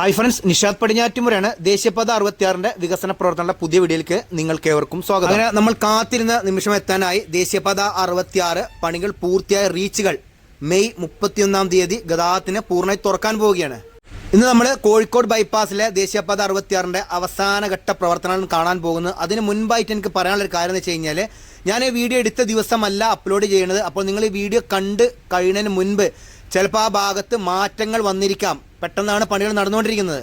Hi friends Nishad പടിഞ്ഞാറ്റുമുരാണ് ദേശീയപാത അറുപത്തിയാറിന്റെ വികസന പ്രവർത്തനങ്ങളുടെ പുതിയ വീഡിയോയിലേക്ക് നിങ്ങൾക്ക് ഏവർക്കും സ്വാഗതം. അങ്ങനെ നമ്മൾ കാത്തിരുന്ന നിമിഷം എത്താനായി ദേശീയപാത അറുപത്തിയാറ് പണികൾ പൂർത്തിയായ റീച്ചുകൾ മെയ് മുപ്പത്തിയൊന്നാം തീയതി ഗതാഗതത്തിന് പൂർണമായി തുറക്കാൻ പോവുകയാണ്. ഇന്ന് നമ്മൾ കോഴിക്കോട് ബൈപ്പാസിലെ ദേശീയപാത അറുപത്തിയാറിന്റെ അവസാനഘട്ട പ്രവർത്തനങ്ങൾ കാണാൻ പോകുന്നത്. അതിന് മുൻപായിട്ട് എനിക്ക് പറയാനുള്ള ഒരു കാര്യം എന്ന് വെച്ച് കഴിഞ്ഞാൽ ഞാൻ ഈ വീഡിയോ എടുത്ത ദിവസമല്ല അപ്ലോഡ് ചെയ്യുന്നത് അപ്പോൾ നിങ്ങൾ ഈ വീഡിയോ കണ്ട് കഴിയുന്നതിന് മുൻപ് ചിലപ്പോൾ ആ ഭാഗത്ത് മാറ്റങ്ങൾ വന്നിരിക്കാം. പെട്ടെന്നാണ് പണികൾ നടന്നുകൊണ്ടിരിക്കുന്നത്.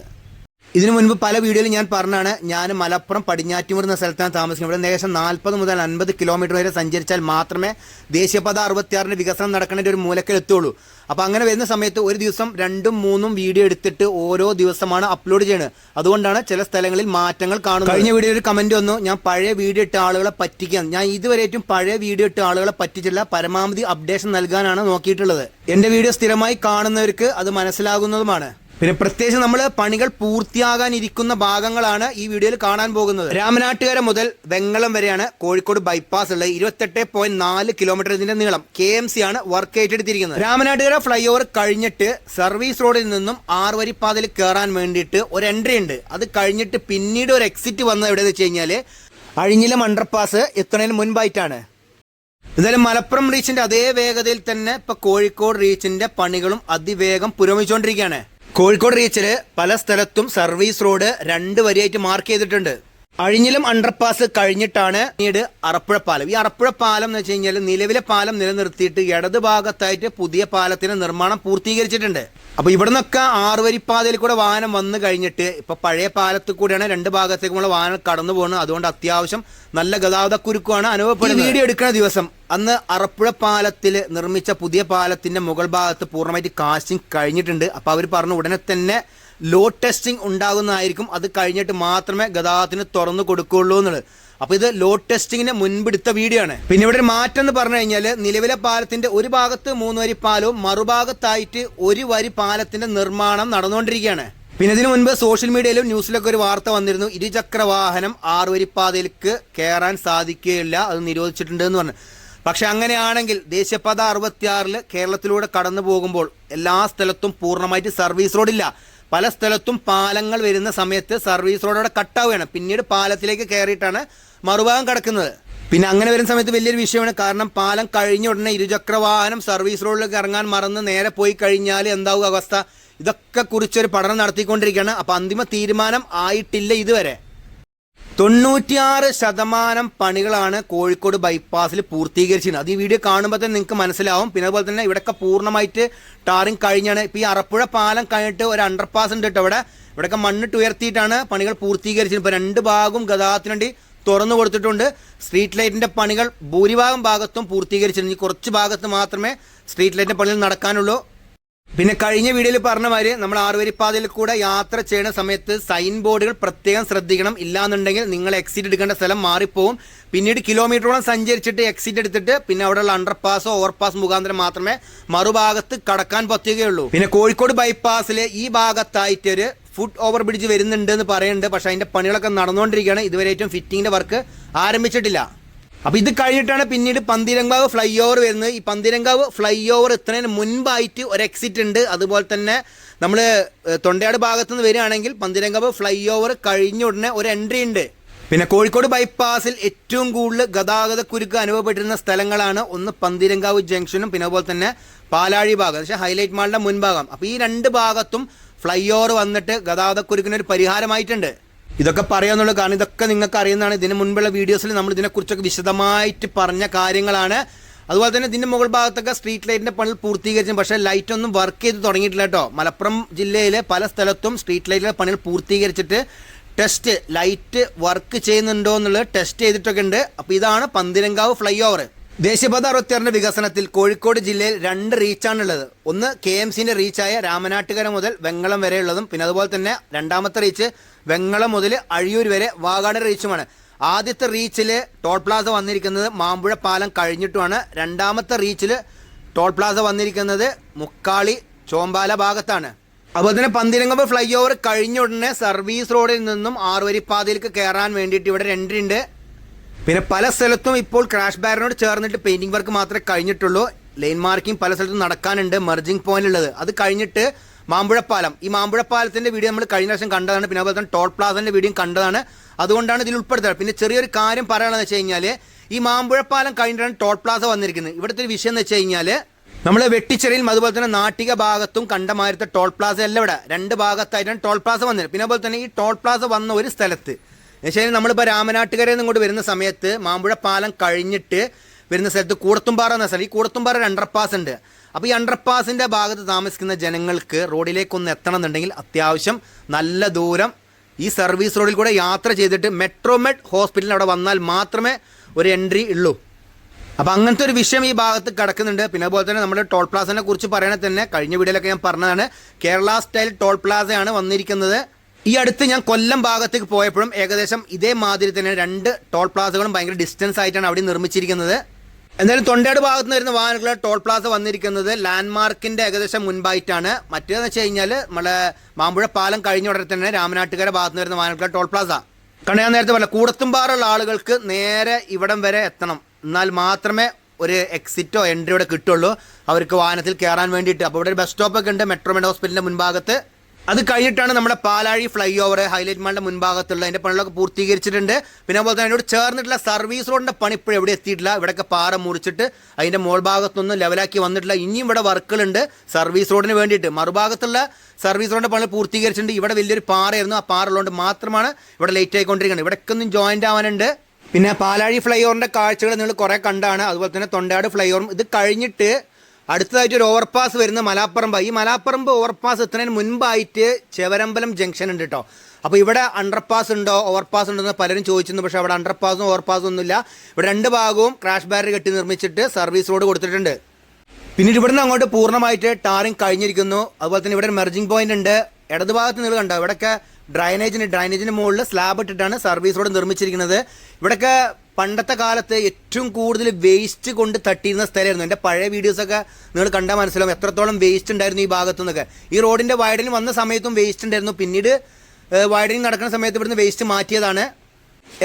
ഇതിനു മുൻപ് പല വീഡിയോയിലും ഞാൻ പറഞ്ഞാണ് ഞാൻ മലപ്പുറം പടിഞ്ഞാറ്റുമുറി എന്ന സ്ഥലത്താണ് താമസിക്കുന്നത്. ഇവിടെ ഏകദേശം നാൽപ്പത് മുതൽ അൻപത് കിലോമീറ്റർ വരെ സഞ്ചരിച്ചാൽ മാത്രമേ ദേശീയപാത അറുപത്തിയാറിന്റെ വികസനം നടക്കേണ്ട ഒരു മൂലക്കൽ അപ്പോൾ അങ്ങനെ വരുന്ന സമയത്ത് ഒരു ദിവസം രണ്ടും മൂന്നും വീഡിയോ എടുത്തിട്ട് ഓരോ ദിവസമാണ് അപ്ലോഡ് ചെയ്യുന്നത് അതുകൊണ്ടാണ് ചില സ്ഥലങ്ങളിൽ മാറ്റങ്ങൾ കാണുന്നത്. കഴിഞ്ഞ വീഡിയോയിൽ ഒരു കമന്റ് വന്നു ഞാൻ പഴയ വീഡിയോ ഇട്ട ആളുകളെ പറ്റിക്കാൻ ഞാൻ ഇതുവരെയും പഴയ വീഡിയോ ഇട്ട ആളുകളെ പറ്റിച്ചില്ല പരമാവധി അപ്ഡേഷൻ നൽകാനാണ് നോക്കിയിട്ടുള്ളത്. എന്റെ വീഡിയോ സ്ഥിരമായി കാണുന്നവർക്ക് അത് മനസ്സിലാകുന്നതുമാണ്. പിന്നെ പ്രത്യേകിച്ച് നമ്മൾ പണികൾ പൂർത്തിയാകാൻ ഇരിക്കുന്ന ഭാഗങ്ങളാണ് ഈ വീഡിയോയിൽ കാണാൻ പോകുന്നത്. രാമനാട്ടുകര മുതൽ വെങ്ങളം വരെയാണ് കോഴിക്കോട് ബൈപ്പാസ് ഉള്ളത്. ഇരുപത്തെട്ട് പോയിന്റ് നാല് കിലോമീറ്റർ ഇതിന്റെ നീളം. കെ എം സി ആണ് വർക്ക് ഏറ്റെടുത്തിരിക്കുന്നത്. രാമനാട്ടുകര ഫ്ലൈ ഓവർ കഴിഞ്ഞിട്ട് സർവീസ് റോഡിൽ നിന്നും ആറുവരി പാതയിൽ കയറാൻ വേണ്ടിയിട്ട് ഒരു എൻട്രി ഉണ്ട്. അത് കഴിഞ്ഞിട്ട് പിന്നീട് ഒരു എക്സിറ്റ് വന്നത് എവിടെയെന്ന് വെച്ച് കഴിഞ്ഞാൽ അഴിഞ്ഞിലം അണ്ടർപാസ് എത്തുന്നതിന് മുൻപായിട്ടാണ്. എന്തായാലും മലപ്പുറം റീച്ചിന്റെ അതേ വേഗതയിൽ തന്നെ ഇപ്പൊ കോഴിക്കോട് റീച്ചിന്റെ പണികളും അതിവേഗം പുരോഗമിച്ചുകൊണ്ടിരിക്കുകയാണ്. കോഴിക്കോട് റീച്ചിൽ പല സ്ഥലത്തും സർവീസ് റോഡ് രണ്ട് വരിയായിട്ട് മാർക്ക് ചെയ്തിട്ടുണ്ട്. അഴിഞ്ഞിലും അണ്ടർപാസ് കഴിഞ്ഞിട്ടാണ് പിന്നീട് അറപ്പുഴ പാലം. ഈ അറപ്പുഴ പാലം എന്ന് വെച്ച് കഴിഞ്ഞാൽ നിലവിലെ പാലം നിലനിർത്തിയിട്ട് ഇടത് ഭാഗത്തായിട്ട് പുതിയ പാലത്തിന്റെ നിർമ്മാണം പൂർത്തീകരിച്ചിട്ടുണ്ട്. അപ്പൊ ഇവിടെ നിന്നൊക്കെ ആറുവരിപ്പാതയിൽ കൂടെ വാഹനം വന്നു കഴിഞ്ഞിട്ട് ഇപ്പൊ പഴയ പാലത്തിൽ കൂടിയാണ് രണ്ട് ഭാഗത്തേക്കുമുള്ള വാഹനം കടന്നു പോകുന്നത്. അതുകൊണ്ട് അത്യാവശ്യം നല്ല ഗതാഗത കുരുക്കുമാണ് അനുഭവപ്പെടുന്നത് വീഡിയോ എടുക്കുന്ന ദിവസം അന്ന് അറപ്പുഴ പാലത്തിൽ നിർമ്മിച്ച പുതിയ പാലത്തിന്റെ മുകൾ ഭാഗത്ത് പൂർണമായിട്ട് കാസ്റ്റിംഗ് കഴിഞ്ഞിട്ടുണ്ട്. അപ്പൊ അവർ പറഞ്ഞു ഉടനെ തന്നെ ലോ ടെസ്റ്റിംഗ് ഉണ്ടാകുന്നതായിരിക്കും. അത് കഴിഞ്ഞിട്ട് മാത്രമേ ഗതാഗതത്തിന് തുറന്നു കൊടുക്കുകയുള്ളൂ എന്നുള്ളത്. അപ്പൊ ഇത് ലോഡ് ടെസ്റ്റിങ്ങിന് മുൻപെടുത്ത വീഡിയോ ആണ്. പിന്നെ ഇവിടെ ഒരു മാറ്റം എന്ന് പറഞ്ഞു കഴിഞ്ഞാൽ നിലവിലെ പാലത്തിന്റെ ഒരു ഭാഗത്ത് മൂന്ന് വരി പാലവും മറുഭാഗത്തായിട്ട് ഒരു വരി പാലത്തിന്റെ നിർമ്മാണം നടന്നുകൊണ്ടിരിക്കുകയാണ്. പിന്നെ ഇതിനു മുൻപ് സോഷ്യൽ മീഡിയയിലും ന്യൂസിലൊക്കെ ഒരു വാർത്ത വന്നിരുന്നു. ഇരുചക്ര വാഹനം ആറുവരിപ്പാതയിലേക്ക് കയറാൻ സാധിക്കുകയില്ല. അത് നിരോധിച്ചിട്ടുണ്ട് എന്ന് പറഞ്ഞു. പക്ഷെ അങ്ങനെയാണെങ്കിൽ ദേശീയപാത അറുപത്തിയാറിൽ കേരളത്തിലൂടെ കടന്നു പോകുമ്പോൾ എല്ലാ സ്ഥലത്തും പൂർണമായിട്ട് സർവീസ് റോഡില്ല പല സ്ഥലത്തും പാലങ്ങൾ വരുന്ന സമയത്ത് സർവീസ് റോഡോടെ കട്ടാവുകയാണ് പിന്നീട് പാലത്തിലേക്ക് കയറിയിട്ടാണ് മറുഭാഗം കിടക്കുന്നത്. പിന്നെ അങ്ങനെ വരുന്ന സമയത്ത് വലിയൊരു വിഷയമാണ്. കാരണം പാലം കഴിഞ്ഞ ഉടനെ ഇരുചക്ര വാഹനം സർവീസ് റോഡിലേക്ക് ഇറങ്ങാൻ മറന്ന് നേരെ പോയി കഴിഞ്ഞാൽ എന്താവും അവസ്ഥ? ഇതൊക്കെ കുറിച്ചൊരു പഠനം നടത്തിക്കൊണ്ടിരിക്കുകയാണ്. അപ്പൊ അന്തിമ തീരുമാനം ആയിട്ടില്ല ഇതുവരെ. തൊണ്ണൂറ്റിയാറ് ശതമാനം പണികളാണ് കോഴിക്കോട് ബൈപ്പാസിൽ പൂർത്തീകരിച്ചിരുന്നത്. അത് ഈ വീഡിയോ കാണുമ്പോൾ തന്നെ നിങ്ങൾക്ക് മനസ്സിലാവും. പിന്നെ അതുപോലെ തന്നെ ഇവിടെയൊക്കെ പൂർണമായിട്ട് ടാറിങ് കഴിഞ്ഞാണ്. ഇപ്പോൾ ഈ അറപ്പുഴ പാലം കഴിഞ്ഞിട്ട് ഒരു അണ്ടർപാസ് ഉണ്ട് കേട്ടോ ഇവിടെ. ഇവിടെയൊക്കെ മണ്ണിട്ട് ഉയർത്തിയിട്ടാണ് പണികൾ പൂർത്തീകരിച്ചത് ഇപ്പോൾ രണ്ട് ഭാഗവും ഗതാഗതത്തിന് വേണ്ടി തുറന്നു കൊടുത്തിട്ടുണ്ട്. സ്ട്രീറ്റ് ലൈറ്റിന്റെ പണികൾ ഭൂരിഭാഗം ഭാഗത്തും പൂർത്തീകരിച്ചിട്ടുണ്ട് ഈ കുറച്ച് ഭാഗത്ത് മാത്രമേ സ്ട്രീറ്റ് ലൈറ്റിന്റെ പണികൾ നടക്കാനുള്ളൂ. പിന്നെ കഴിഞ്ഞ വീഡിയോയിൽ പറഞ്ഞ മാതിരി നമ്മൾ ആറുവരിപ്പാതയിൽ കൂടെ യാത്ര ചെയ്യുന്ന സമയത്ത് സൈൻ ബോർഡുകൾ പ്രത്യേകം ശ്രദ്ധിക്കണം. ഇല്ലാന്നുണ്ടെങ്കിൽ നിങ്ങൾ എക്സിറ്റ് എടുക്കേണ്ട സ്ഥലം മാറിപ്പോവും. പിന്നീട് കിലോമീറ്ററോളം സഞ്ചരിച്ചിട്ട് എക്സിറ്റ് എടുത്തിട്ട് പിന്നെ അവിടെയുള്ള അണ്ടർപാസോ ഓവർപാസ് മുഖാന്തരം മാത്രമേ മറുഭാഗത്ത് കടക്കാൻ പറ്റുകയുള്ളൂ. പിന്നെ കോഴിക്കോട് ബൈപ്പാസിലെ ഈ ഭാഗത്തായിട്ട് ഒരു ഫുഡ് ഓവർ ബ്രിഡ്ജ് വരുന്നുണ്ട് എന്ന് പറയുന്നുണ്ട്. പക്ഷേ അതിന്റെ പണികളൊക്കെ നടന്നുകൊണ്ടിരിക്കുകയാണ്. ഇതുവരെ ഏറ്റവും ഫിറ്റിംഗിന്റെ വർക്ക് ആരംഭിച്ചിട്ടില്ല. അപ്പൊ ഇത് കഴിഞ്ഞിട്ടാണ് പിന്നീട് പന്തിരങ്കാവ് ഫ്ലൈ ഓവർ വരുന്നത്. ഈ പന്തിരങ്കാവ് ഫ്ലൈ ഓവർ എത്തുന്നതിന് മുൻപായിട്ട് ഒരു എക്സിറ്റ് ഉണ്ട്. അതുപോലെ തന്നെ നമ്മൾ തൊണ്ടയാട് ഭാഗത്തു നിന്ന് വരികയാണെങ്കിൽ പന്തിരങ്കാവ് ഫ്ലൈ ഓവർ കഴിഞ്ഞ ഉടനെ ഒരു എൻട്രി ഉണ്ട്. പിന്നെ കോഴിക്കോട് ബൈപ്പാസിൽ ഏറ്റവും കൂടുതൽ ഗതാഗത കുരുക്ക് അനുഭവപ്പെട്ടിരുന്ന സ്ഥലങ്ങളാണ് ഒന്ന് പന്തിരങ്കാവ് ജംഗ്ഷനും പിന്നെ അതുപോലെ തന്നെ പാലാഴി ഭാഗം പക്ഷേ ഹൈലൈറ്റ് മാളിന്റെ മുൻഭാഗം. അപ്പോൾ ഈ രണ്ട് ഭാഗത്തും ഫ്ലൈ ഓവർ വന്നിട്ട് ഒരു പരിഹാരമായിട്ടുണ്ട്. ഇതൊക്കെ പറയാന്നുള്ള കാരണം ഇതൊക്കെ നിങ്ങൾക്ക് അറിയുന്നതാണ്. ഇതിന് മുൻപുള്ള വീഡിയോസിൽ നമ്മൾ ഇതിനെക്കുറിച്ചൊക്കെ വിശദമായിട്ട് പറഞ്ഞ കാര്യങ്ങളാണ്. അതുപോലെ തന്നെ ഇതിന്റെ മുകൾ ഭാഗത്തൊക്കെ സ്ട്രീറ്റ് ലൈറ്റിന്റെ പണി പൂർത്തീകരിച്ചു. പക്ഷേ ലൈറ്റ് ഒന്നും വർക്ക് ചെയ്ത് തുടങ്ങിയിട്ടില്ല കേട്ടോ. മലപ്പുറം ജില്ലയിലെ പല സ്ഥലത്തും സ്ട്രീറ്റ് ലൈറ്റിലെ പണികൾ പൂർത്തീകരിച്ചിട്ട് ടെസ്റ്റ് ലൈറ്റ് വർക്ക് ചെയ്യുന്നുണ്ടോ എന്നുള്ളത് ടെസ്റ്റ് ചെയ്തിട്ടൊക്കെ ഉണ്ട്. അപ്പോൾ ഇതാണ് പന്തിരങ്കാവ് ഫ്ലൈ ഓവർ ദേശീയപാത അറുപത്തിയാറിന്റെ വികസനത്തിൽ കോഴിക്കോട് ജില്ലയിൽ രണ്ട് റീച്ചാണുള്ളത്. ഒന്ന് കെ എം സിന്റെ റീച്ചായ രാമനാട്ടുകര മുതൽ വെങ്ങളം വരെയുള്ളതും പിന്നെ അതുപോലെ തന്നെ രണ്ടാമത്തെ റീച്ച് വെങ്ങളം മുതൽ അഴിയൂർ വരെ വാഗാട് റീച്ചുമാണ്. ആദ്യത്തെ റീച്ചിൽ ടോൾ പ്ലാസ വന്നിരിക്കുന്നത് മാമ്പുഴ പാലം കഴിഞ്ഞിട്ടുമാണ്. രണ്ടാമത്തെ റീച്ചിൽ ടോൾ പ്ലാസ വന്നിരിക്കുന്നത് മുക്കാളി ചോമ്പാല ഭാഗത്താണ്. അതുപോലെ തന്നെ പന്തിരങ്കമ്പ് ഫ്ലൈ ഓവർ കഴിഞ്ഞ ഉടനെ സർവീസ് റോഡിൽ നിന്നും ആറുവരിപ്പാതയിലേക്ക് കയറാൻ വേണ്ടിയിട്ട് ഇവിടെ രണ്ടുണ്ട് പിന്നെ പല സ്ഥലത്തും ഇപ്പോൾ ക്രാഷ് ബാരിനോട് ചേർന്നിട്ട് പെയിന്റിംഗ് വർക്ക് മാത്രമേ കഴിഞ്ഞിട്ടുള്ളൂ. ലൈൻ മാർക്കിംഗ് പല സ്ഥലത്തും നടക്കാനുണ്ട് മെർജിംഗ് പോയിന്റ് ഉള്ളത്. അത് കഴിഞ്ഞിട്ട് മാമ്പുഴപ്പാലം ഈ മാമ്പുഴപ്പാലത്തിന്റെ വീഡിയോ നമ്മൾ കഴിഞ്ഞ പ്രാവശ്യം കണ്ടതാണ് പിന്നെ അതുപോലെ തന്നെ ടോൾ പ്ലാസന്റെ വീഡിയോ കണ്ടതാണ്. അതുകൊണ്ടാണ് ഇതിൽ ഉൾപ്പെടുത്തുന്നത് പിന്നെ ചെറിയൊരു കാര്യം പറയാനുള്ളത് വെച്ച് കഴിഞ്ഞാൽ ഈ മാമ്പുഴപ്പാലം കഴിഞ്ഞിട്ടാണ് ടോൾ പ്ലാസ വന്നിരിക്കുന്നത്. ഇവിടുത്തെ ഒരു വിഷയം എന്ന് വെച്ച് കഴിഞ്ഞാൽ നമ്മൾ വെട്ടിച്ചെറിയിലും അതുപോലെ തന്നെ നാട്ടിക ഭാഗത്തും കണ്ടമാരത്തെ ടോൾ പ്ലാസ എല്ലാം ഇവിടെ. രണ്ട് ഭാഗത്തായിട്ടാണ് ടോൾ പ്ലാസ വന്നത്. പിന്നെ അതുപോലെ തന്നെ ഈ ടോൾ പ്ലാസ വന്ന ഒരു സ്ഥലത്ത് എന്നുവെച്ചാൽ നമ്മളിപ്പോൾ രാമനാട്ടുകരയിൽ നിന്ന് ഇങ്ങോട്ട് വരുന്ന സമയത്ത് മാമ്പുഴ പാലം കഴിഞ്ഞിട്ട് വരുന്ന സ്ഥലത്ത് കൂടത്തുംപാറ എന്ന സ്ഥലം. ഈ കൂടത്തുംപാറ ഒരു അണ്ടർപാസ് ഉണ്ട്. അപ്പോൾ ഈ അണ്ടർപാസിന്റെ ഭാഗത്ത് താമസിക്കുന്ന ജനങ്ങൾക്ക് റോഡിലേക്കൊന്ന് എത്തണം എന്നുണ്ടെങ്കിൽ അത്യാവശ്യം നല്ല ദൂരം ഈ സർവീസ് റോഡിൽ കൂടെ യാത്ര ചെയ്തിട്ട് മെട്രോമെഡ് ഹോസ്പിറ്റലിൽ അവിടെ വന്നാൽ മാത്രമേ ഒരു എൻട്രി ഉള്ളൂ. അപ്പോൾ അങ്ങനത്തെ ഒരു വിഷയം ഈ ഭാഗത്ത് കിടക്കുന്നുണ്ട്. പിന്നെ അതുപോലെ തന്നെ നമ്മുടെ ടോൾ പ്ലാസനെ കുറിച്ച് പറയണേ തന്നെ കഴിഞ്ഞ വീഡിയോയിലൊക്കെ ഞാൻ പറഞ്ഞതാണ്. കേരള സ്റ്റൈൽ ടോൾ പ്ലാസയാണ് വന്നിരിക്കുന്നത്. ഈ അടുത്ത് ഞാൻ കൊല്ലം ഭാഗത്തേക്ക് പോയപ്പോഴും ഏകദേശം ഇതേ മാതിരി തന്നെ രണ്ട് ടോൾ പ്ലാസകളും ഭയങ്കര ഡിസ്റ്റൻസ് ആയിട്ടാണ് അവിടെ നിർമ്മിച്ചിരിക്കുന്നത്. എന്തായാലും തൊണ്ടയാട് ഭാഗത്ത് നിന്ന് വരുന്ന വാഹനങ്ങൾ ടോൾ പ്ലാസ വന്നിരിക്കുന്നത് ലാൻഡ്മാർക്കിന്റെ ഏകദേശം മുൻപായിട്ടാണ്. മറ്റേതെന്ന് വെച്ച് കഴിഞ്ഞാൽ നമ്മളെ മാമ്പുഴ പാലം കഴിഞ്ഞ ഉടനെ തന്നെ രാമനാട്ടുകര ഭാഗത്ത് നിന്ന് വരുന്ന വാഹനങ്ങൾ ടോൾ പ്ലാസ. കാരണം ഞാൻ നേരത്തെ പറഞ്ഞ കൂടത്തുംപാറുള്ള ആളുകൾക്ക് നേരെ ഇവിടം വരെ എത്തണം. എന്നാൽ മാത്രമേ ഒരു എക്സിറ്റോ എൻട്രിയോടെ കിട്ടുള്ളൂ. അവർക്ക് വാഹനത്തിൽ കയറാൻ വേണ്ടിയിട്ട്. അപ്പോൾ ഇവിടെ ഒരു ബസ് സ്റ്റോപ്പൊക്കെ ഉണ്ട് മെട്രോമെഡ് ഹോസ്പിറ്റലിന്റെ മുൻഭാഗത്ത്. അത് കഴിഞ്ഞിട്ടാണ് നമ്മുടെ പാലാഴി ഫ്ലൈ ഓവർ ഹൈലൈറ്റ് മാളിന്റെ മുൻഭാഗത്തുള്ള അതിന്റെ പണികളൊക്കെ പൂർത്തീകരിച്ചിട്ടുണ്ട്. പിന്നെ അതുപോലെ തന്നെ അതിനോട് ചേർന്നിട്ടുള്ള സർവീസ് റോഡിന്റെ പണി ഇപ്പോഴും എവിടെ എത്തിയിട്ടില്ല. ഇവിടെയൊക്കെ പാറ മുറിച്ചിട്ട് അതിന്റെ മോൾ ഭാഗത്തൊന്നും ലെവലാക്കി വന്നിട്ടില്ല. ഇനിയും ഇവിടെ വർക്കുകളുണ്ട് സർവീസ് റോഡിന് വേണ്ടിയിട്ട്. മറുഭാഗത്തുള്ള സർവീസ് റോഡിന്റെ പണി പൂർത്തീകരിച്ചിട്ടുണ്ട്. ഇവിടെ വലിയൊരു പാറയായിരുന്നു. ആ പാറ ഉള്ളതുകൊണ്ട് മാത്രമാണ് ഇവിടെ ലേറ്റ് ആയിക്കൊണ്ടിരിക്കുന്നത്. ഇവിടെയൊക്കെ ഒന്നും ജോയിന്റ് ആവാനുണ്ട്. പിന്നെ പാലാഴി ഫ്ലൈ ഓവറിന്റെ കാഴ്ചകൾ നിങ്ങൾ കുറെ കണ്ടാണ്. അതുപോലെ തന്നെ തൊണ്ടാട് ഫ്ലൈ ഓവറും ഇത് കഴിഞ്ഞിട്ട് അടുത്തതായിട്ട് ഒരു ഓവർപാസ് വരുന്ന മലാപ്പറമ്പ്. ഈ മലാപ്പറമ്പ് ഓവർപാസ് എത്തുന്നതിന് മുൻപായിട്ട് ചെവരമ്പലം ജംഗ്ഷൻ ഉണ്ട് കേട്ടോ അപ്പോൾ ഇവിടെ അണ്ടർപാസ് ഉണ്ടോ ഓവർപാസ് ഉണ്ടോ എന്ന് പലരും ചോദിച്ചിരുന്നു. പക്ഷേ അവിടെ അണ്ടർപാസും ഓവർപാസും ഒന്നുമില്ല. ഇവിടെ രണ്ട് ഭാഗവും ക്രാഷ് ബാരർ കെട്ടി നിർമ്മിച്ചിട്ട് സർവീസ് റോഡ് കൊടുത്തിട്ടുണ്ട്. പിന്നീട് ഇവിടുന്ന് അങ്ങോട്ട് പൂർണമായിട്ട് ടാറിങ് കഴിഞ്ഞിരിക്കുന്നു. അതുപോലെ തന്നെ ഇവിടെ മെർജിംഗ് പോയിന്റ് ഉണ്ട്. ഇടതുഭാഗത്ത് നിങ്ങൾ കണ്ടോ ഇവിടെയൊക്കെ ഡ്രൈനേജിന് ഡ്രൈനേജിന് മുകളിൽ സ്ലാബ് ഇട്ടിട്ടാണ് സർവീസ് റോഡ് നിർമ്മിച്ചിരിക്കുന്നത്. ഇവിടെയൊക്കെ പണ്ടത്തെ കാലത്ത് ഏറ്റവും കൂടുതൽ വേസ്റ്റ് കൊണ്ട് തട്ടിയിരുന്ന സ്ഥലമായിരുന്നു. എന്റെ പഴയ വീഡിയോസൊക്കെ നിങ്ങൾ കണ്ടാൽ മനസ്സിലാവും എത്രത്തോളം വേസ്റ്റ് ഉണ്ടായിരുന്നു ഈ ഭാഗത്തു നിന്നൊക്കെ. ഈ റോഡിന്റെ വൈഡനിങ് വന്ന സമയത്തും വേസ്റ്റ് ഉണ്ടായിരുന്നു. പിന്നീട് വൈഡനിങ് നടക്കുന്ന സമയത്ത് ഇവിടുന്ന് വേസ്റ്റ് മാറ്റിയതാണ്.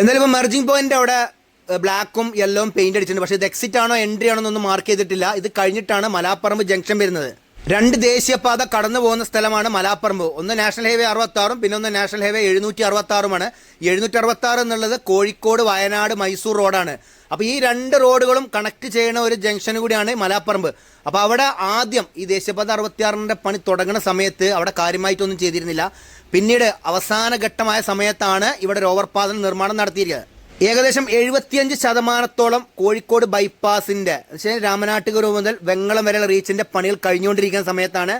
എന്നാലും ഇപ്പോൾ മെർജിംഗ് പോയിന്റ് അവിടെ ബ്ലാക്കും യെല്ലോയും പെയിന്റ് അടിച്ചിട്ടുണ്ട്. പക്ഷേ ഇത് എക്സിറ്റ് ആണോ എൻട്രി ആണോ എന്നൊന്നും മാർക്ക് ചെയ്തിട്ടില്ല. ഇത് കഴിഞ്ഞിട്ടാണ് മലാപ്പറമ്പ് ജംഗ്ഷൻ വരുന്നത്. രണ്ട് ദേശീയപാത കടന്നു പോകുന്ന സ്ഥലമാണ് മലാപ്പറമ്പ്. ഒന്ന് നാഷണൽ ഹൈവേ അറുപത്തി ആറും പിന്നെ ഒന്ന് നാഷണൽ ഹൈവേ എഴുന്നൂറ്റി അറുപത്തി ആറുമാണ് എഴുന്നൂറ്റി അറുപത്തി ആറ് എന്നുള്ളത് കോഴിക്കോട് വയനാട് മൈസൂർ റോഡാണ്. അപ്പോൾ ഈ രണ്ട് റോഡുകളും കണക്ട് ചെയ്യുന്ന ഒരു ജംഗ്ഷൻ കൂടിയാണ് മലാപ്പറമ്പ്. അപ്പോൾ അവിടെ ആദ്യം ഈ ദേശീയപാത അറുപത്തിയാറിന്റെ പണി തുടങ്ങുന്ന സമയത്ത് അവിടെ കാര്യമായിട്ടൊന്നും ചെയ്തിരുന്നില്ല. പിന്നീട് അവസാന ഘട്ടമായ സമയത്താണ് ഇവിടെ ഒരു നിർമ്മാണം നടത്തിയിരിക്കുന്നത്. ഏകദേശം എഴുപത്തിയഞ്ച് ശതമാനത്തോളം കോഴിക്കോട് ബൈപ്പാസിന്റെ രാമനാട്ടുകര മുതൽ വെങ്ങളം വരെയുള്ള റീച്ചിന്റെ പണികൾ കഴിഞ്ഞുകൊണ്ടിരിക്കുന്ന സമയത്താണ്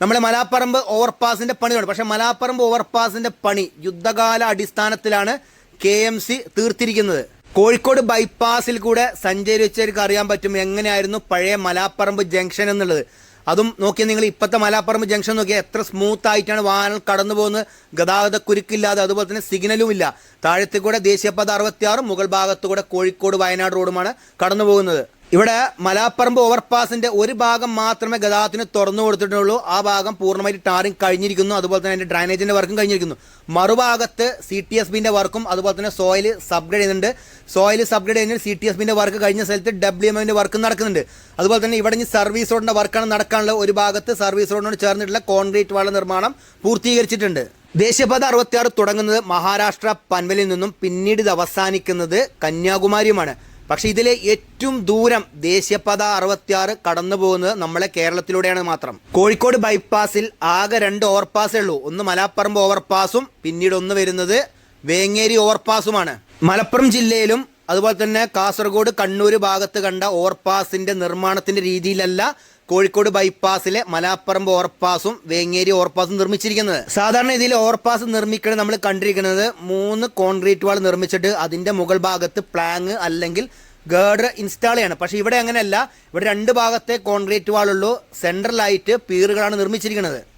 നമ്മുടെ മലാപ്പറമ്പ് ഓവർപാസിന്റെ പണിയുണ്ട് പക്ഷെ മലാപ്പറമ്പ് ഓവർപാസിന്റെ പണി യുദ്ധകാല അടിസ്ഥാനത്തിലാണ് കെ എം സി തീർത്തിരിക്കുന്നത്. കോഴിക്കോട് ബൈപ്പാസിൽ കൂടെ സഞ്ചരിച്ചവർക്ക് അറിയാൻ പറ്റും എങ്ങനെയായിരുന്നു പഴയ മലാപ്പറമ്പ് ജംഗ്ഷൻ എന്നുള്ളത്. അതും നോക്കിയാൽ നിങ്ങൾ ഇപ്പോഴത്തെ മലാപ്പറമ്പ് ജംഗ്ഷൻ നോക്കിയാൽ എത്ര സ്മൂത്ത് ആയിട്ടാണ് വാഹനം കടന്നു പോകുന്നത്. ഗതാഗത കുരുക്കില്ലാതെ അതുപോലെ തന്നെ സിഗ്നലും ഇല്ല. താഴത്തെ കൂടെ ദേശീയപാത അറുപത്തിയാറും മുകൾ ഭാഗത്തു കൂടെ കോഴിക്കോട് വയനാട് റോഡുമാണ് കടന്നു പോകുന്നത്. ഇവിടെ മലാപ്പറമ്പ് ഓവർപാസിന്റെ ഒരു ഭാഗം മാത്രമേ ഗതാഗതത്തിന് തുറന്നു കൊടുത്തിട്ടുള്ളൂ. ആ ഭാഗം പൂർണമായിട്ട് ടാറിങ് കഴിഞ്ഞിരിക്കുന്നു. അതുപോലെ തന്നെ അതിന്റെ ഡ്രൈനേജിന്റെ വർക്കും കഴിഞ്ഞിരിക്കുന്നു. മറുഭാഗത്ത് സി ടി എസ് ബിന്റെ വർക്കും അതുപോലെ തന്നെ സോയിൽ സബ്ഗ്രേഡ് ചെയ്യുന്നുണ്ട്. സോയിൽ സബ്ഗ്രേഡ് ചെയ്യുന്ന സി ടി എസ് ബിന്റെ വർക്ക് കഴിഞ്ഞ സ്ഥലത്ത് ഡബ്ല്യു എമ്മിന്റെ വർക്കും നടക്കുന്നുണ്ട്. അതുപോലെ തന്നെ ഇവിടെ സർവീസ് റോഡിന്റെ വർക്കാണ് നടക്കാനുള്ള ഒരു ഭാഗത്ത് സർവീസ് റോഡിനോട് ചേർന്നിട്ടുള്ള കോൺക്രീറ്റ് വാള നിർമ്മാണം പൂർത്തീകരിച്ചിട്ടുണ്ട്. ദേശീയപാത അറുപത്തിയാറ് തുടങ്ങുന്നത് മഹാരാഷ്ട്ര പൻവലിൽ നിന്നും പിന്നീട് ഇത് അവസാനിക്കുന്നത് കന്യാകുമാരിയുമാണ്. പക്ഷെ ഇതിലെ ഏറ്റവും ദൂരം ദേശീയപാത അറുപത്തിയാറ് കടന്നു പോകുന്നത് നമ്മളെ കേരളത്തിലൂടെയാണ് മാത്രം. കോഴിക്കോട് ബൈപ്പാസിൽ ആകെ രണ്ട് ഓവർപാസേ ഉള്ളൂ. ഒന്ന് മലാപ്പറമ്പ് ഓവർപാസും പിന്നീട് ഒന്ന് വരുന്നത് വേങ്ങേരി ഓവർപാസുമാണ് മലപ്പുറം ജില്ലയിലും അതുപോലെ തന്നെ കാസർഗോഡ് കണ്ണൂർ ഭാഗത്ത് കണ്ട ഓവർപാസിന്റെ നിർമ്മാണത്തിന്റെ രീതിയിലല്ല കോഴിക്കോട് ബൈപ്പാസിലെ മലാപ്പറമ്പ് ഓവർപാസും വേങ്ങേരി ഓവർപാസും നിർമ്മിച്ചിരിക്കുന്നത്. സാധാരണ ഇതിൽ ഓവർപാസ് നിർമ്മിക്കണത് നമ്മൾ കണ്ടിരിക്കുന്നത് മൂന്ന് കോൺക്രീറ്റ് വാൾ നിർമ്മിച്ചിട്ട് അതിന്റെ മുകൾ ഭാഗത്ത് പ്ലാങ് അല്ലെങ്കിൽ ഗേർഡർ ഇൻസ്റ്റാൾ ചെയ്യണം. പക്ഷേ ഇവിടെ അങ്ങനെയല്ല. ഇവിടെ രണ്ട് ഭാഗത്തെ കോൺക്രീറ്റ് വാളുള്ളൂ. സെൻട്രലായിട്ട് പീറുകളാണ് നിർമ്മിച്ചിരിക്കുന്നത്.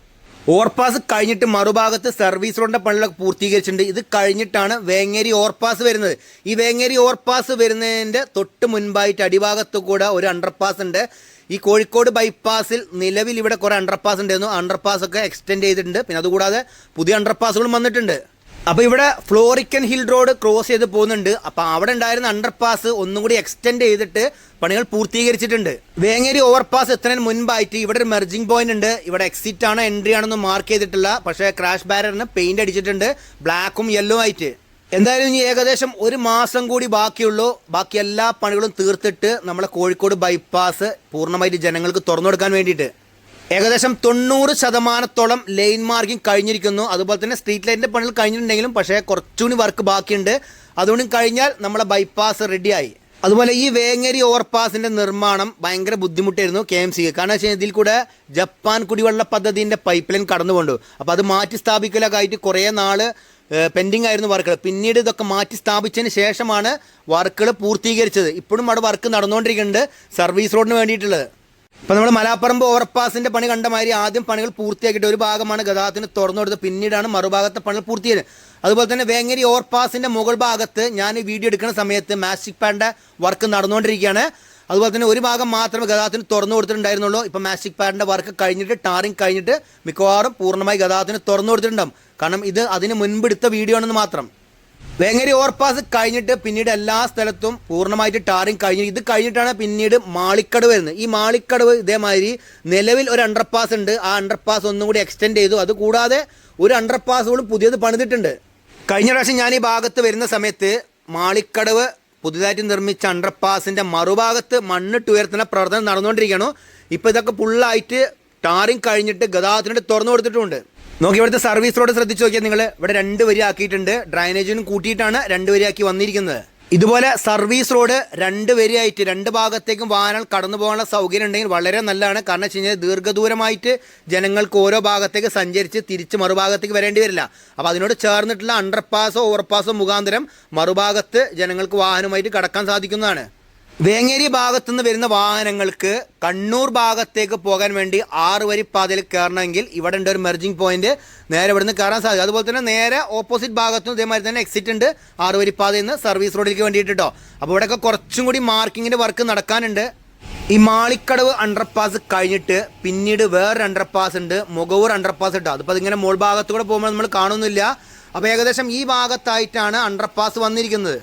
ഓവർപാസ് കഴിഞ്ഞിട്ട് മറുഭാഗത്ത് സർവീസ് റോഡിന്റെ പണികളൊക്കെ പൂർത്തീകരിച്ചിട്ടുണ്ട്. ഇത് കഴിഞ്ഞിട്ടാണ് വേങ്ങേരി ഓവർപാസ് വരുന്നത്. ഈ വേങ്ങേരി ഓവർപാസ് വരുന്നതിന്റെ തൊട്ട് മുൻപായിട്ട് അടിഭാഗത്ത് കൂടെ ഒരു അണ്ടർപാസ് ഉണ്ട്. ഈ കോഴിക്കോട് ബൈപ്പാസിൽ നിലവിൽ ഇവിടെ കുറേ അണ്ടർപാസ് ഉണ്ടായിരുന്നു അണ്ടർപാസ് ഒക്കെ എക്സ്റ്റെൻഡ് ചെയ്തിട്ടുണ്ട്. പിന്നെ അതുകൂടാതെ പുതിയ അണ്ടർപാസുകളും വന്നിട്ടുണ്ട്. അപ്പോൾ ഇവിടെ ഫ്ലോറിക്കൻ ഹിൽ റോഡ് ക്രോസ് ചെയ്ത് പോകുന്നുണ്ട്. അപ്പോൾ അവിടെ ഉണ്ടായിരുന്ന അണ്ടർപാസ് ഒന്നും കൂടി എക്സ്റ്റെൻഡ് ചെയ്തിട്ട് പണികൾ പൂർത്തീകരിച്ചിട്ടുണ്ട്. വേങ്ങേരി ഓവർപാസ് എത്തുന്നതിന് മുൻപായിട്ട് ഇവിടെ ഒരു മെർജിംഗ് പോയിന്റ് ഉണ്ട്. ഇവിടെ എക്സിറ്റ് ആണോ എൻട്രി ആണെന്ന് മാർക്ക് ചെയ്തിട്ടില്ല പക്ഷേ ക്രാഷ് ബാരറിന് പെയിന്റ് അടിച്ചിട്ടുണ്ട്. ബ്ലാക്കും യെല്ലോ ആയിട്ട്. എന്തായാലും ഇനി ഏകദേശം ഒരു മാസം കൂടി ബാക്കിയുള്ളൂ. ബാക്കി എല്ലാ പണികളും തീർത്തിട്ട് നമ്മളെ കോഴിക്കോട് ബൈപ്പാസ് പൂർണമായിട്ട് ജനങ്ങൾക്ക് തുറന്നു കൊടുക്കാൻ വേണ്ടിയിട്ട്. ഏകദേശം തൊണ്ണൂറ് ശതമാനത്തോളം ലൈൻ മാർക്കിംഗ് കഴിഞ്ഞിരിക്കുന്നു. അതുപോലെ തന്നെ സ്ട്രീറ്റ് ലൈറ്റിന്റെ പണികൾ കഴിഞ്ഞിട്ടുണ്ടെങ്കിലും പക്ഷേ കുറച്ചുകൂടി വർക്ക് ബാക്കിയുണ്ട്. അതുകൊണ്ടും കഴിഞ്ഞാൽ നമ്മളെ ബൈപ്പാസ് റെഡിയായി അതുപോലെ ഈ വേങ്ങേരി ഓവർപാസിന്റെ നിർമ്മാണം ഭയങ്കര ബുദ്ധിമുട്ടായിരുന്നു കെ എം സിക്ക് കാരണം വെച്ചാൽ ഇതിൽ കൂടെ ജപ്പാൻ കുടിവെള്ള പദ്ധതിന്റെ പൈപ്പ് ലൈൻ കടന്നു കൊണ്ടു അപ്പോൾ അത് മാറ്റി സ്ഥാപിക്കലൊക്കെ ആയിട്ട് കുറേ നാൾ പെൻഡിങ് ആയിരുന്നു വർക്കുകൾ പിന്നീട് ഇതൊക്കെ മാറ്റി സ്ഥാപിച്ചതിന് ശേഷമാണ് വർക്കുകൾ പൂർത്തീകരിച്ചത്. ഇപ്പോഴും അവിടെ വർക്ക് നടന്നുകൊണ്ടിരിക്കുന്നുണ്ട്. സർവീസ് റോഡിന് വേണ്ടിയിട്ടുള്ളത്. ഇപ്പം നമ്മൾ മലാപ്പറമ്പ് ഓവർപാസിന്റെ പണി കണ്ട മാതിരി ആദ്യം പണികൾ പൂർത്തിയാക്കിയിട്ട് ഒരു ഭാഗമാണ് ഗതാഗതത്തിന് തുറന്നു കൊടുത്തത് പിന്നീടാണ് മറുഭാഗത്തെ പണികൾ പൂർത്തിയായത്. അതുപോലെ തന്നെ വേങ്ങേരി ഓവർപാസിന്റെ മുകൾ ഭാഗത്ത് ഞാൻ ഈ വീഡിയോ എടുക്കുന്ന സമയത്ത് മാസ്റ്റിക് പാഡിന്റെ വർക്ക് നടന്നുകൊണ്ടിരിക്കുകയാണ്. അതുപോലെ തന്നെ ഒരു ഭാഗം മാത്രമേ ഗതാഗതത്തിന് തുറന്നു കൊടുത്തിട്ടുണ്ടായിരുന്നുള്ളൂ ഇപ്പം മാസ്റ്റിക് പാഡിന്റെ വർക്ക് കഴിഞ്ഞിട്ട് ടാറിങ് കഴിഞ്ഞിട്ട് മിക്കവാറും പൂർണമായി ഗതാഗതത്തിന് തുറന്നു കൊടുത്തിട്ടുണ്ടാവും കാരണം ഇത് അതിന് മുൻപെടുത്ത വീഡിയോ ആണെന്ന് മാത്രം. വേങ്ങേരി ഓവർപാസ് കഴിഞ്ഞിട്ട് പിന്നീട് എല്ലാ സ്ഥലത്തും പൂർണമായിട്ട് ടാറിങ് കഴിഞ്ഞു. ഇത് കഴിഞ്ഞിട്ടാണ് പിന്നീട് മാളിക്കടവ് വരുന്നത്. ഈ മാളിക്കടവ് ഇതേമാതിരി നിലവിൽ ഒരു അണ്ടർപാസ് ഉണ്ട്. ആ അണ്ടർപാസ് ഒന്നും കൂടി എക്സ്റ്റെൻഡ് ചെയ്തു. അത് കൂടാതെ ഒരു അണ്ടർപാസ് കൂടി പുതിയത് പണിതിട്ടുണ്ട്. കഴിഞ്ഞ പ്രാവശ്യം ഞാൻ ഈ ഭാഗത്ത് വരുന്ന സമയത്ത് മാളിക്കടവ് പുതുതായിട്ട് നിർമ്മിച്ച അണ്ടർപാസിന്റെ മറുഭാഗത്ത് മണ്ണിട്ട് ഉയർത്തുന്ന പ്രവർത്തനം നടന്നുകൊണ്ടിരിക്കുകയാണ്. ഇപ്പോൾ ഇതൊക്കെ ഫുള്ളായിട്ട് ടാറിങ് കഴിഞ്ഞിട്ട് ഗതാഗതത്തിനായിട്ട് തുറന്നു കൊടുത്തിട്ടുമുണ്ട് നോക്കി ഇവിടുത്തെ സർവീസ് റോഡ് ശ്രദ്ധിച്ചു നോക്കിയാൽ നിങ്ങൾ ഇവിടെ രണ്ട് വരി ആക്കിയിട്ടുണ്ട്. ഡ്രൈനേജിനും കൂട്ടിയിട്ടാണ് രണ്ട് വരി ആക്കി വന്നിരിക്കുന്നത്. ഇതുപോലെ സർവീസ് റോഡ് രണ്ട് വരിയായിട്ട് രണ്ട് ഭാഗത്തേക്കും വാഹനങ്ങൾ കടന്നു പോകാനുള്ള സൗകര്യം ഉണ്ടെങ്കിൽ വളരെ നല്ലതാണ്. കാരണം വെച്ച് കഴിഞ്ഞാൽ ദീർഘദൂരമായിട്ട് ജനങ്ങൾക്ക് ഓരോ ഭാഗത്തേക്ക് സഞ്ചരിച്ച് തിരിച്ച് മറുഭാഗത്തേക്ക് വരേണ്ടി വരില്ല. അപ്പോൾ അതിനോട് ചേർന്നിട്ടുള്ള അണ്ടർപാസോ ഓവർപാസോ മുഖാന്തരം മറുഭാഗത്ത് ജനങ്ങൾക്ക് വാഹനമായിട്ട് കടക്കാൻ സാധിക്കുന്നതാണ്. വേങ്ങേരി ഭാഗത്തു നിന്ന് വരുന്ന വാഹനങ്ങൾക്ക് കണ്ണൂർ ഭാഗത്തേക്ക് പോകാൻ വേണ്ടി ആറ് വരി പാതയിൽ കയറണമെങ്കിൽ ഇവിടെ ഉണ്ട് ഒരു മെർജിംഗ് പോയിന്റ് നേരെ ഇവിടുന്ന് കയറാൻ സാധിക്കും അതുപോലെ തന്നെ നേരെ ഓപ്പോസിറ്റ് ഭാഗത്തും ഇതേമാതിരി തന്നെ എക്സിറ്റ് ഉണ്ട്. ആറ് വരി പാതയിൽ നിന്ന് സർവീസ് റോഡിലേക്ക് വേണ്ടിയിട്ട് കേട്ടോ അപ്പോൾ ഇവിടെയൊക്കെ കുറച്ചും കൂടി മാർക്കിങ്ങിന്റെ വർക്ക് നടക്കാനുണ്ട്. ഈ മാളിക്കടവ് അണ്ടർപാസ് കഴിഞ്ഞിട്ട് പിന്നീട് വേറൊരു അണ്ടർപാസ് ഉണ്ട്. മുഖവൂർ അണ്ടർപാസ് കേട്ടോ അതിപ്പോൾ അതിങ്ങനെ മോൾ ഭാഗത്തൂടെ പോകുമ്പോൾ നമ്മൾ കാണുന്നില്ല. അപ്പോൾ ഏകദേശം ഈ ഭാഗത്തായിട്ടാണ് അണ്ടർപാസ് വന്നിരിക്കുന്നത്.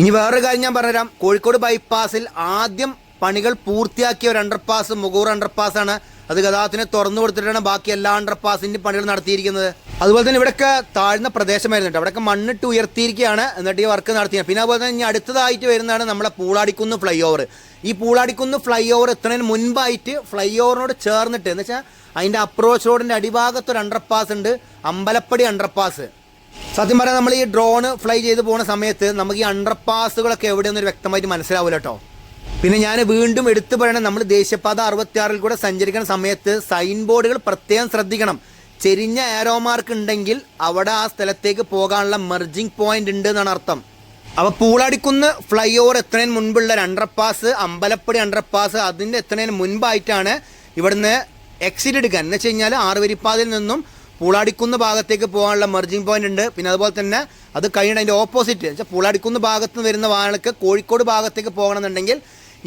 ഇനി വേറൊരു കാര്യം ഞാൻ പറഞ്ഞുതരാം. കോഴിക്കോട് ബൈപ്പാസിൽ ആദ്യം പണികൾ പൂർത്തിയാക്കിയ ഒരു അണ്ടർപാസ് മുകൂർ അണ്ടർപാസ് ആണ്. അത് ഗതാഗതത്തിന് തുറന്നു കൊടുത്തിട്ടാണ് ബാക്കി എല്ലാ അണ്ടർപാസിന്റെ പണികൾ നടത്തിയിരിക്കുന്നത്. അതുപോലെ തന്നെ ഇവിടെയൊക്കെ താഴ്ന്ന പ്രദേശമായിരുന്നു അവിടെയൊക്കെ മണ്ണിട്ട് ഉയർത്തിയിരിക്കുകയാണ് എന്നിട്ട് ഈ വർക്ക് നടത്തിയത്. പിന്നെ അതുപോലെ തന്നെ ഇനി അടുത്തതായിട്ട് വരുന്നതാണ് നമ്മളെ പൂളാടിക്കുന്ന് ഫ്ലൈ ഓവർ ഈ പൂളാടിക്കുന്ന് ഫ്ലൈ ഓവർ എത്തുന്നതിന് മുൻപായിട്ട് ഫ്ലൈ ഓവറിനോട് ചേർന്നിട്ട് എന്ന് വെച്ചാൽ അതിന്റെ അപ്രോച്ച് റോഡിന്റെ അടിഭാഗത്തൊരു അണ്ടർപാസ് ഉണ്ട്. അമ്പലപ്പടി അണ്ടർപാസ് സത്യം പറയാൻ നമ്മൾ ഈ ഡ്രോൺ ഫ്ലൈ ചെയ്ത് പോകുന്ന സമയത്ത് നമുക്ക് ഈ അണ്ടർപാസുകളൊക്കെ എവിടെയൊന്നും വ്യക്തമായിട്ട് മനസ്സിലാവില്ല കേട്ടോ പിന്നെ ഞാൻ വീണ്ടും എടുത്തു പറയണം നമ്മൾ ദേശീയപാത അറുപത്തിയാറിൽ കൂടെ സഞ്ചരിക്കുന്ന സമയത്ത് സൈൻ ബോർഡുകൾ പ്രത്യേകം ശ്രദ്ധിക്കണം. ചെരിഞ്ഞ ആരോ മാർക്ക് ഉണ്ടെങ്കിൽ അവിടെ ആ സ്ഥലത്തേക്ക് പോകാനുള്ള മെർജിംഗ് പോയിന്റ് ഉണ്ട് എന്നാണ് അർത്ഥം. അപ്പോൾ പൂളടിക്കുന്ന ഫ്ലൈ ഓവർ എത്തുന്നതിന് മുൻപുള്ള അണ്ടർപാസ് അമ്പലപ്പടി അണ്ടർപാസ് അതിന്റെ എത്തുന്നതിന് മുൻപായിട്ടാണ് ഇവിടുന്ന് എക്സിറ്റ് എടുക്കാൻ എന്ന് വെച്ച് കഴിഞ്ഞാൽ ആറുവരിപ്പാതിൽ നിന്നും പൂളാടിക്കുന്ന് ഭാഗത്തേക്ക് പോകാനുള്ള മെർജിംഗ് പോയിന്റ് ഉണ്ട്. പിന്നെ അതുപോലെ തന്നെ അത് കഴിഞ്ഞ അതിന്റെ ഓപ്പോസിറ്റ് വെച്ചാൽ പൂളാടിക്കുന്ന് ഭാഗത്ത് നിന്ന് വരുന്ന വാഹനങ്ങൾക്ക് കോഴിക്കോട് ഭാഗത്തേക്ക് പോകണമെന്നുണ്ടെങ്കിൽ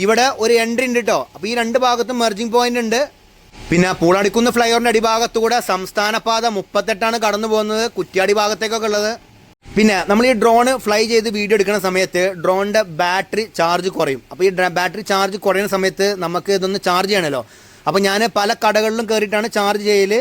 ഇവിടെ ഒരു എൻട്രി ഉണ്ട് കേട്ടോ അപ്പോൾ ഈ രണ്ട് ഭാഗത്തും മെർജിംഗ് പോയിന്റ് ഉണ്ട്. പിന്നെ പൂളാടിക്കുന്ന് ഫ്ലൈ ഓവറിന്റെ അടിഭാഗത്തുകൂടെ സംസ്ഥാന പാത മുപ്പത്തെട്ടാണ് കടന്നു പോകുന്നത്. കുറ്റ്യാടി ഭാഗത്തേക്കൊക്കെ ഉള്ളത്. പിന്നെ നമ്മൾ ഈ ഡ്രോൺ ഫ്ലൈ ചെയ്ത് വീഡിയോ എടുക്കുന്ന സമയത്ത് ഡ്രോണിന്റെ ബാറ്ററി ചാർജ് കുറയും. അപ്പോൾ ഈ ബാറ്ററി ചാർജ് കുറയുന്ന സമയത്ത് നമുക്ക് ഇതൊന്ന് ചാർജ് ചെയ്യണമല്ലോ അപ്പോൾ ഞാൻ പല കടകളിലും കയറിയിട്ടാണ് ചാർജ് ചെയ്യൽ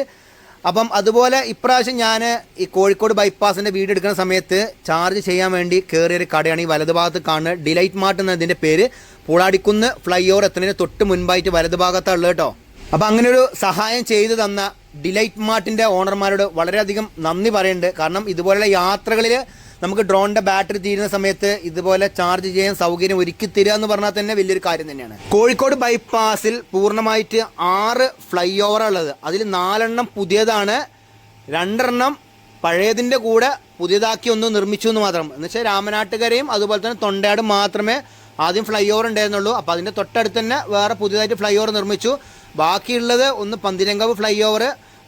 അപ്പം അതുപോലെ ഇപ്രാവശ്യം ഞാൻ ഈ കോഴിക്കോട് ബൈപ്പാസിന്റെ വീട് എടുക്കുന്ന സമയത്ത് ചാർജ് ചെയ്യാൻ വേണ്ടി കയറിയ ഒരു കടയാണ് ഈ വലതുഭാഗത്ത് കാണുന്നത് ഡിലൈറ്റ് മാർട്ട് എന്നതിന്റെ പേര്. പൂളാടിക്കുന്ന് ഫ്ലൈ ഓവർ എത്തുന്നതിന് തൊട്ട് മുൻപായിട്ട് വലതുഭാഗത്താണ് ഉള്ളത് കേട്ടോ. അപ്പോൾ അങ്ങനെ ഒരു സഹായം ചെയ്തു തന്ന ഡിലൈറ്റ് മാർട്ടിന്റെ ഓണർമാരോട് വളരെയധികം നന്ദി പറയുന്നുണ്ട്. കാരണം ഇതുപോലെയുള്ള യാത്രകളിൽ നമുക്ക് ഡ്രോണിന്റെ ബാറ്ററി തീരുന്ന സമയത്ത് ഇതുപോലെ ചാർജ് ചെയ്യാൻ സൗകര്യം ഒരുക്കി തരിക എന്ന് പറഞ്ഞാൽ തന്നെ വലിയൊരു കാര്യം തന്നെയാണ്. കോഴിക്കോട് ബൈപ്പാസിൽ പൂർണമായിട്ട് ആറ് ഫ്ലൈ ഓവറുള്ളത് അതിൽ നാലെണ്ണം പുതിയതാണ്. രണ്ടെണ്ണം പഴയതിന്റെ കൂടെ പുതിയതാക്കി ഒന്ന് നിർമ്മിച്ചു എന്ന് മാത്രം. എന്ന് വെച്ചാൽ രാമനാട്ടുകരയും അതുപോലെ തന്നെ തൊണ്ടയാടും മാത്രമേ ആദ്യം ഫ്ലൈ ഓവർ ഉണ്ടായിരുന്നുള്ളൂ. അപ്പോൾ അതിന്റെ തൊട്ടടുത്ത് തന്നെ വേറെ പുതിയതായിട്ട് ഫ്ലൈ ഓവർ നിർമ്മിച്ചു. ബാക്കിയുള്ളത് ഒന്ന് Panthirankavu flyover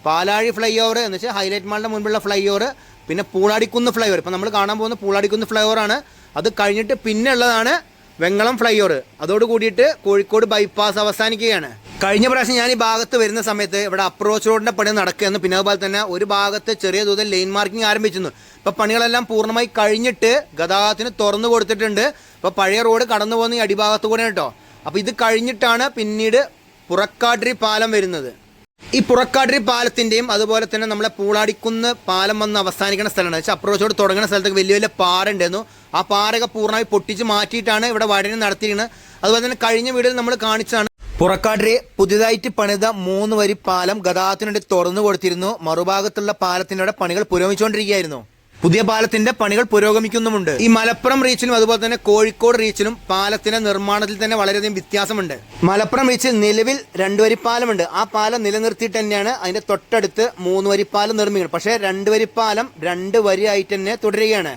Palazhi flyover എന്ന് വെച്ചാൽ ഹൈലൈറ്റ് മാളിന്റെ മുൻപുള്ള ഫ്ലൈ ഓവർ പിന്നെ പൂളാടിക്കുന്ന് ഫ്ലൈ ഓവർ ഇപ്പം നമ്മൾ കാണാൻ പോകുന്ന പൂളാടിക്കുന്ന് ഫ്ലൈ ഓവറാണ് അത് കഴിഞ്ഞിട്ട് പിന്നെ ഉള്ളതാണ് വെങ്ങളം ഫ്ലൈ ഓവർ അതോട് കൂടിയിട്ട് കോഴിക്കോട് ബൈപ്പാസ് അവസാനിക്കുകയാണ്. കഴിഞ്ഞ പ്രാവശ്യം ഞാൻ ഈ ഭാഗത്ത് വരുന്ന സമയത്ത് ഇവിടെ അപ്രോച്ച് റോഡിന്റെ പണി നടക്കുകയെന്ന് പിന്നെ അതുപോലെ തന്നെ ഒരു ഭാഗത്ത് ചെറിയ തോതിൽ ലൈൻ മാർക്കിംഗ് ആരംഭിച്ചിരുന്നു. ഇപ്പം പണികളെല്ലാം പൂർണമായി കഴിഞ്ഞിട്ട് ഗതാഗതത്തിന് തുറന്നു കൊടുത്തിട്ടുണ്ട്. ഇപ്പോൾ പഴയ റോഡ് കടന്നു പോകുന്ന ഈ അടിഭാഗത്ത് കൂടെ കേട്ടോ. അപ്പോൾ ഇത് കഴിഞ്ഞിട്ടാണ് പിന്നീട് പുറക്കാട്ടിരി പാലം വരുന്നത്. ഈ പുറക്കാട്ടിരി പാലത്തിന്റെയും അതുപോലെ തന്നെ നമ്മളെ പൂളാടിക്കുന്ന് പാലം വന്ന് അവസാനിക്കുന്ന സ്ഥലമാണ്. വെച്ചാൽ അപ്രോച്ചോട് തുടങ്ങുന്ന സ്ഥലത്തൊക്കെ വലിയ വലിയ പാറ ഉണ്ടായിരുന്നു. ആ പാറയൊക്കെ പൂർണമായി പൊട്ടിച്ച് മാറ്റിയിട്ടാണ് ഇവിടെ വടനം നടത്തിയിരുന്നത് അതുപോലെ തന്നെ കഴിഞ്ഞ വീഡിയോയിൽ നമ്മൾ കാണിച്ചാണ് പുറക്കാട്ടിരി പുതിയതായിട്ട് പണിത മൂന്ന് വരി പാലം ഗതാഗതത്തിനുവേണ്ടി തുറന്നു കൊടുത്തിരുന്നു. മറുഭാഗത്തുള്ള പാലത്തിന്റെ പണികൾ പുരോഗമിച്ചുകൊണ്ടിരിക്കുകയായിരുന്നു. പുതിയ പാലത്തിന്റെ പണികൾ പുരോഗമിക്കുന്നുമുണ്ട്. ഈ മലപ്പുറം റീച്ചിലും അതുപോലെ തന്നെ കോഴിക്കോട് റീച്ചിലും പാലത്തിന്റെ നിർമ്മാണത്തിൽ തന്നെ വളരെയധികം വ്യത്യാസമുണ്ട്. മലപ്പുറം റീച്ചിൽ നിലവിൽ രണ്ട് വരി പാലമുണ്ട് ആ പാലം നിലനിർത്തിയിട്ട് തന്നെയാണ് അതിന്റെ തൊട്ടടുത്ത് മൂന്ന് വരി പാലം നിർമ്മിക്കുന്നത്. പക്ഷേ രണ്ട് വരി പാലം രണ്ട് വരിയായിട്ട് തന്നെ തുടരുകയാണ്.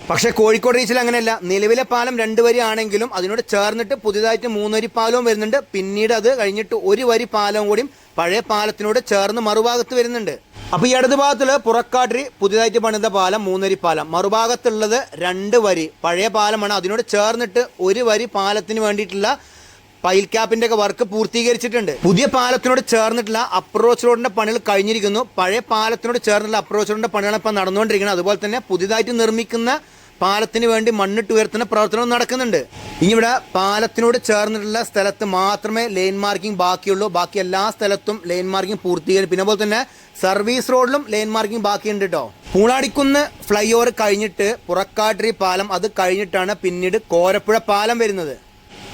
പക്ഷേ കോഴിക്കോട് റീച്ചിൽ അങ്ങനെയല്ല. നിലവിലെ പാലം രണ്ട് വരി ആണെങ്കിലും അതിനോട് ചേർന്നിട്ട് പുതിയതായിട്ട് മൂന്നരി പാലവും വരുന്നുണ്ട്. പിന്നീട് അത് കഴിഞ്ഞിട്ട് ഒരു വരി പാലവും കൂടി പഴയ പാലത്തിനോട് ചേർന്ന് മറുഭാഗത്ത് വരുന്നുണ്ട്. അപ്പൊ ഈ ഇടത് ഭാഗത്തുള്ള പുതിയതായിട്ട് പണിത പാലം മൂന്നരി പാലം. മറുഭാഗത്തുള്ളത് രണ്ട് വരി. പഴയ പാലമാണ്. അതിനോട് ചേർന്നിട്ട് ഒരു വരി പാലത്തിന് വേണ്ടിയിട്ടുള്ള പൈൽ ക്യാപ്പിന്റെ ഒക്കെ വർക്ക് പൂർത്തീകരിച്ചിട്ടുണ്ട്. പുതിയ പാലത്തിനോട് ചേർന്നിട്ടുള്ള അപ്രോച്ച് റോഡിന്റെ പണികൾ കഴിഞ്ഞിരിക്കുന്നു. പഴയ പാലത്തിനോട് ചേർന്നിട്ടുള്ള അപ്രോച്ച് റോഡിന്റെ പണികളാണ് ഇപ്പം നടന്നുകൊണ്ടിരിക്കുന്നത്. അതുപോലെ തന്നെ പുതിയതായിട്ട് നിർമ്മിക്കുന്ന പാലത്തിന് വേണ്ടി മണ്ണിട്ട് ഉയർത്തുന്ന പ്രവർത്തനവും നടക്കുന്നുണ്ട്. ഇനി ഇവിടെ പാലത്തിനോട് ചേർന്നിട്ടുള്ള സ്ഥലത്ത് മാത്രമേ ലൈൻ മാർക്കിംഗ് ബാക്കിയുള്ളൂ. ബാക്കി എല്ലാ സ്ഥലത്തും ലൈൻ മാർക്കിംഗ് പൂർത്തീകരിക്കും. പിന്നെ അതുപോലെ തന്നെ സർവീസ് റോഡിലും ലൈൻ മാർക്കിംഗ് ബാക്കിയുണ്ട് കേട്ടോ. പൂളാടിക്കുന്ന് ഫ്ലൈ ഓവർ കഴിഞ്ഞിട്ട് പുറക്കാട്ടിരി പാലം അത് കഴിഞ്ഞിട്ടാണ് പിന്നീട് കോരപ്പുഴ പാലം വരുന്നത്.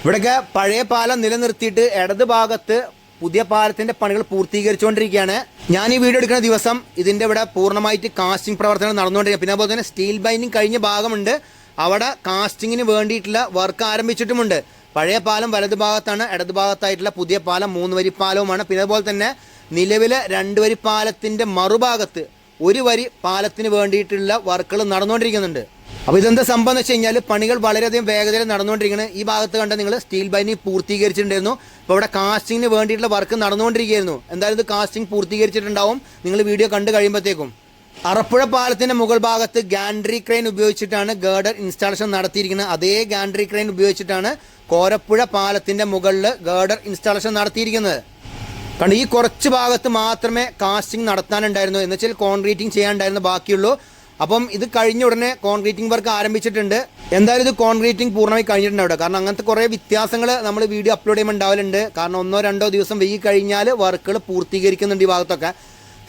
ഇവിടെയൊക്കെ പഴയ പാലം നിലനിർത്തിയിട്ട് ഇടത് ഭാഗത്ത് പുതിയ പാലത്തിന്റെ പണികൾ പൂർത്തീകരിച്ചുകൊണ്ടിരിക്കുകയാണ്. ഞാൻ ഈ വീഡിയോ എടുക്കുന്ന ദിവസം ഇതിന്റെ ഇവിടെ പൂർണമായിട്ട് കാസ്റ്റിംഗ് പ്രവർത്തനങ്ങൾ നടന്നുകൊണ്ടിരിക്കുക പിന്നെ അതുപോലെ തന്നെ സ്റ്റീൽ ബൈൻഡിങ് കഴിഞ്ഞ ഭാഗമുണ്ട്. അവിടെ കാസ്റ്റിങ്ങിന് വേണ്ടിയിട്ടുള്ള വർക്ക് ആരംഭിച്ചിട്ടുമുണ്ട്. പഴയ പാലം വലത് ഭാഗത്താണ് ഇടത് ഭാഗത്തായിട്ടുള്ള പുതിയ പാലം മൂന്ന് വരി പാലവുമാണ്. പിന്നെ അതുപോലെ തന്നെ നിലവിലെ രണ്ട് വരി പാലത്തിന്റെ മറുഭാഗത്ത് ഒരു വരി പാലത്തിന് വേണ്ടിയിട്ടുള്ള വർക്കുകൾ നടന്നുകൊണ്ടിരിക്കുന്നുണ്ട്. അപ്പോൾ ഇതെന്താ സംഭവം എന്ന് വെച്ച് കഴിഞ്ഞാൽ പണികൾ വളരെയധികം വേഗതയിൽ നടന്നുകൊണ്ടിരിക്കുന്നത് ഈ ഭാഗത്ത് കണ്ട നിങ്ങൾ സ്റ്റീൽ ബൈനി പൂർത്തീകരിച്ചിട്ടുണ്ടായിരുന്നു. അപ്പോൾ ഇവിടെ കാസ്റ്റിങ്ങിന് വേണ്ടിയിട്ടുള്ള വർക്ക് നടന്നുകൊണ്ടിരിക്കുകയായിരുന്നു. എന്തായാലും ഇത് കാസ്റ്റിംഗ് പൂർത്തീകരിച്ചിട്ടുണ്ടാവും. നിങ്ങൾ വീഡിയോ കണ്ടു കഴിയുമ്പോഴത്തേക്കും. അറപ്പുഴ പാലത്തിന്റെ മുകൾ ഭാഗത്ത് ഗാൻഡ്രി ക്രെയിൻ ഉപയോഗിച്ചിട്ടാണ് ഗേർഡർ ഇൻസ്റ്റാളേഷൻ നടത്തിയിരിക്കുന്നത്. അതേ ഗാൻഡ്രി ക്രെയിൻ ഉപയോഗിച്ചിട്ടാണ് കോരപ്പുഴ പാലത്തിന്റെ മുകളിൽ ഗേർഡർ ഇൻസ്റ്റാളേഷൻ നടത്തിയിരിക്കുന്നത്. കാരണം ഈ കുറച്ച് ഭാഗത്ത് മാത്രമേ കാസ്റ്റിംഗ് നടത്താനുണ്ടായിരുന്നു എന്ന് വെച്ചാൽ കോൺക്രീറ്റിംഗ് ചെയ്യാനുണ്ടായിരുന്നു ബാക്കിയുള്ളൂ. അപ്പം ഇത് കഴിഞ്ഞ ഉടനെ കോൺക്രീറ്റിംഗ് വർക്ക് ആരംഭിച്ചിട്ടുണ്ട്. എന്തായാലും ഇത് കോൺക്രീറ്റിംഗ് പൂർണമായി കഴിഞ്ഞിട്ടുണ്ട് അവിടെ. കാരണം അങ്ങനത്തെ കുറേ വ്യത്യാസങ്ങൾ നമ്മൾ വീഡിയോ അപ്ലോഡ് ചെയ്യുമ്പോൾ ഉണ്ടാവലുണ്ട്. കാരണം ഒന്നോ രണ്ടോ ദിവസം വൈകി കഴിഞ്ഞാൽ വർക്കുകൾ പൂർത്തീകരിക്കുന്നുണ്ട് ഈ ഭാഗത്തൊക്കെ.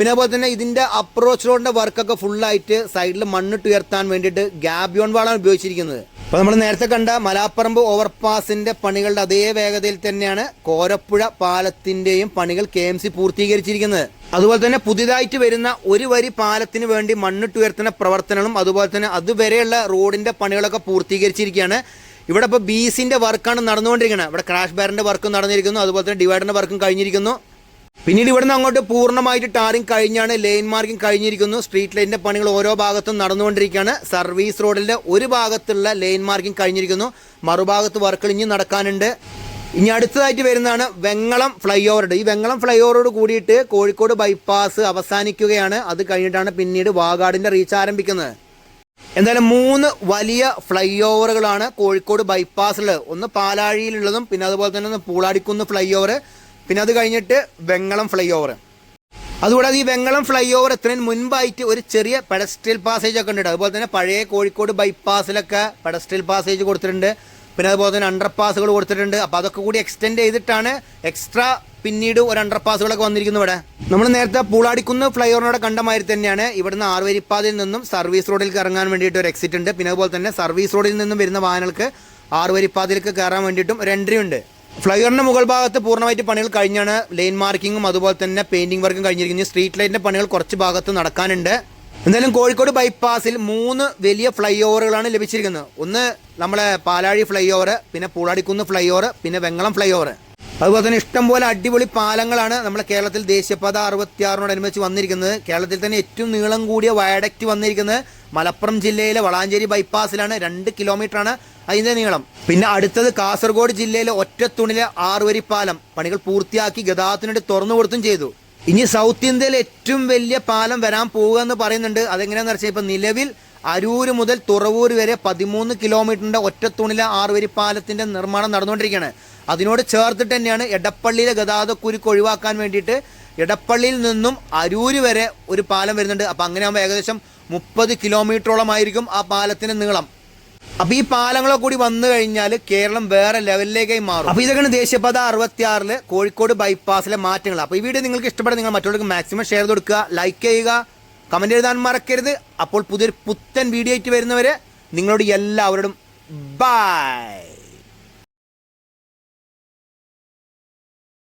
പിന്നെ അതുപോലെ തന്നെ ഇതിന്റെ അപ്രോച്ച് റോഡിന്റെ വർക്കൊക്കെ ഫുള്ളായിട്ട് സൈഡിൽ മണ്ണിട്ട് ഉയർത്താൻ വേണ്ടിയിട്ട് ഗാബിയോൺ വാളാണ് ഉപയോഗിച്ചിരിക്കുന്നത്. അപ്പോൾ നമ്മൾ നേരത്തെ കണ്ട മലാപ്പറമ്പ് ഓവർപാസിന്റെ പണികളുടെ അതേ വേഗതയിൽ തന്നെയാണ് കോരപ്പുഴ പാലത്തിന്റെയും പണികൾ കെ എം സി പൂർത്തീകരിച്ചിരിക്കുന്നത്. അതുപോലെ തന്നെ പുതിയതായിട്ട് വരുന്ന ഒരു വരി പാലത്തിന് വേണ്ടി മണ്ണിട്ട് ഉയർത്തുന്ന പ്രവർത്തനങ്ങളും അതുപോലെ തന്നെ അതുവരെയുള്ള റോഡിന്റെ പണികളൊക്കെ പൂർത്തീകരിച്ചിരിക്കുകയാണ്. ഇവിടെ ഇപ്പോൾ ബീസിന്റെ വർക്കാണ് നടന്നുകൊണ്ടിരിക്കുന്നത്. ഇവിടെ ക്രാഷ് ബാറിന്റെ വർക്കും നടന്നിരിക്കുന്നു. അതുപോലെ തന്നെ ഡിവൈഡറിന്റെ വർക്കും കഴിഞ്ഞിരിക്കുന്നു. പിന്നീട് ഇവിടുന്ന് അങ്ങോട്ട് പൂർണമായിട്ട് ടാറിങ് കഴിഞ്ഞാണ് ലൈൻ മാർക്കിംഗ് കഴിഞ്ഞിരിക്കുന്നു. സ്ട്രീറ്റ് ലൈറ്റിന്റെ പണികൾ ഓരോ ഭാഗത്തും നടന്നുകൊണ്ടിരിക്കുകയാണ്. സർവീസ് റോഡിന്റെ ഒരു ഭാഗത്തുള്ള ലൈൻ മാർക്കിംഗ് കഴിഞ്ഞിരിക്കുന്നു. മറുഭാഗത്ത് വർക്കുകൾ ഇനി നടക്കാനുണ്ട്. ഇനി അടുത്തതായിട്ട് വരുന്നതാണ് വെങ്ങളം ഫ്ലൈ ഈ വെങ്ങളം ഫ്ലൈ ഓവറോട് കൂടിയിട്ട് കോഴിക്കോട് ബൈപ്പാസ് അവസാനിക്കുകയാണ്. അത് കഴിഞ്ഞിട്ടാണ് പിന്നീട് വാഗാടിന്റെ റീച്ച് ആരംഭിക്കുന്നത്. എന്തായാലും മൂന്ന് വലിയ ഫ്ലൈ ഓവറുകളാണ് കോഴിക്കോട് ബൈപ്പാസിൽ ഒന്ന് പാലാഴിയിലുള്ളതും പിന്നെ അതുപോലെ തന്നെ ഒന്ന് പൂളാടിക്കുന്ന് ഫ്ലൈ ഓവർ പിന്നെ അത് കഴിഞ്ഞിട്ട് വെങ്ങളം ഫ്ലൈ ഓവർ അതുകൂടാതെ ഈ വെങ്ങളം ഫ്ലൈ ഓവർ എത്തുന്നതിന് മുൻപായിട്ട് ഒരു ചെറിയ പെഡസ്ട്രിയൽ പാസേജ് ഒക്കെ ഉണ്ട് അതുപോലെ തന്നെ പഴയ കോഴിക്കോട് ബൈപ്പാസിലൊക്കെ പെഡസ്ട്രിയൽ പാസേജ് കൊടുത്തിട്ടുണ്ട്. പിന്നെ അതുപോലെ തന്നെ അണ്ടർ പാസുകൾ കൊടുത്തിട്ടുണ്ട്. അപ്പോൾ അതൊക്കെ കൂടി എക്സ്റ്റെൻഡ് ചെയ്തിട്ടാണ് എക്സ്ട്രാ പിന്നീട് ഒരു അണ്ടർ പാസുകളൊക്കെ വന്നിരിക്കുന്നു ഇവിടെ. നമ്മൾ നേരത്തെ പൂളാടിക്കുന്ന ഫ്ലൈ ഓവറിനോടെ കണ്ട മാതിരി തന്നെയാണ്. ഇവിടുന്ന് ആറുവരിപ്പാതയിൽ നിന്നും സർവീസ് റോഡിലേക്ക് ഇറങ്ങാൻ വേണ്ടിയിട്ട് ഒരു എക്സിറ്റ് ഉണ്ട്. പിന്നെ അതുപോലെ തന്നെ സർവീസ് റോഡിൽ നിന്നും വരുന്ന വാഹനങ്ങൾക്ക് ആറുവരിപ്പാതയിലേക്ക് കയറാൻ വേണ്ടിയിട്ടും ഒരു എൻട്രി ഉണ്ട്. ഫ്ലൈഓവറിന്റെ മുകൾ ഭാഗത്ത് പൂർണമായിട്ട് പണികൾ കഴിഞ്ഞാണ് ലൈൻ മാർക്കിങ്ങും അതുപോലെ തന്നെ പെയിന്റിംഗ് വർക്കും കഴിഞ്ഞിരിക്കുന്നത്. സ്ട്രീറ്റ് ലൈറ്റിന്റെ പണികൾ കുറച്ച് ഭാഗത്ത് നടക്കാനുണ്ട്. എന്തായാലും കോഴിക്കോട് ബൈപ്പാസിൽ മൂന്ന് വലിയ ഫ്ലൈ ഓവറുകളാണ് ലഭിച്ചിരിക്കുന്നത്. ഒന്ന് നമ്മളെ പാലാഴി ഫ്ലൈ ഓവർ പിന്നെ പൂളാടിക്കുന്ന് ഫ്ലൈ ഓവർ പിന്നെ വെങ്ങളം ഫ്ലൈ ഓവർ അതുപോലെ തന്നെ ഇഷ്ടംപോലെ അടിപൊളി പാലങ്ങളാണ് നമ്മുടെ കേരളത്തിൽ ദേശീയപാത അറുപത്തിയാറിനോടനുബന്ധിച്ച് വന്നിരിക്കുന്നത്. കേരളത്തിൽ തന്നെ ഏറ്റവും നീളം കൂടിയ വയഡക്റ്റ് വന്നിരിക്കുന്നത് മലപ്പുറം ജില്ലയിലെ വളാഞ്ചേരി ബൈപ്പാസിലാണ്. രണ്ട് കിലോമീറ്ററാണ് അതിന്റെ നീളം. പിന്നെ അടുത്തത് കാസർഗോഡ് ജില്ലയിലെ ഒറ്റത്തുണിലെ ആറുവരിപ്പാലം. പണികൾ പൂർത്തിയാക്കി ഗതാഗതത്തിനായിട്ട് തുറന്നു കൊടുത്തും ചെയ്തു. ഇനി സൗത്ത് ഇന്ത്യയിലെ ഏറ്റവും വലിയ പാലം വരാൻ പോവുക എന്ന് പറയുന്നുണ്ട്. അതെങ്ങനെയാണെന്ന് വെച്ചാൽ ഇപ്പൊ നിലവിൽ അരൂർ മുതൽ തുറവൂർ വരെ പതിമൂന്ന് കിലോമീറ്ററിന്റെ ഒറ്റത്തൂണിലെ ആറുവരി പാലത്തിന്റെ നിർമ്മാണം നടന്നുകൊണ്ടിരിക്കുകയാണ്. അതിനോട് ചേർത്തിട്ട് തന്നെയാണ് എടപ്പള്ളിയിലെ ഗതാഗതക്കുരുക്ക് ഒഴിവാക്കാൻ വേണ്ടിയിട്ട് എടപ്പള്ളിയിൽ നിന്നും അരൂർ വരെ ഒരു പാലം വരുന്നുണ്ട്. അപ്പോൾ അങ്ങനെ ആകുമ്പോൾ ഏകദേശം മുപ്പത് കിലോമീറ്ററോളമായിരിക്കും ആ പാലത്തിന് നീളം. അപ്പൊ ഈ പാലങ്ങളോ കൂടി വന്നു കഴിഞ്ഞാൽ കേരളം വേറെ ലെവലിലേക്കായി മാറും. അപ്പൊ ഇതൊക്കെയാണ് ദേശീയപാത അറുപത്തി ആറിൽ കോഴിക്കോട് ബൈപ്പാസിലെ മാറ്റങ്ങൾ. അപ്പൊ ഈ വീഡിയോ നിങ്ങൾക്ക് ഇഷ്ടപ്പെട്ട നിങ്ങൾ മറ്റുള്ളവർക്ക് മാക്സിമം ഷെയർ കൊടുക്കുക ലൈക്ക് ചെയ്യുക കമന്റ് എഴുതാൻ മറക്കരുത്. അപ്പോൾ പുതിയൊരു പുത്തൻ വീഡിയോ ആയിട്ട് വരുന്നവരെ നിങ്ങളോട് എല്ലാവരോടും ബൈ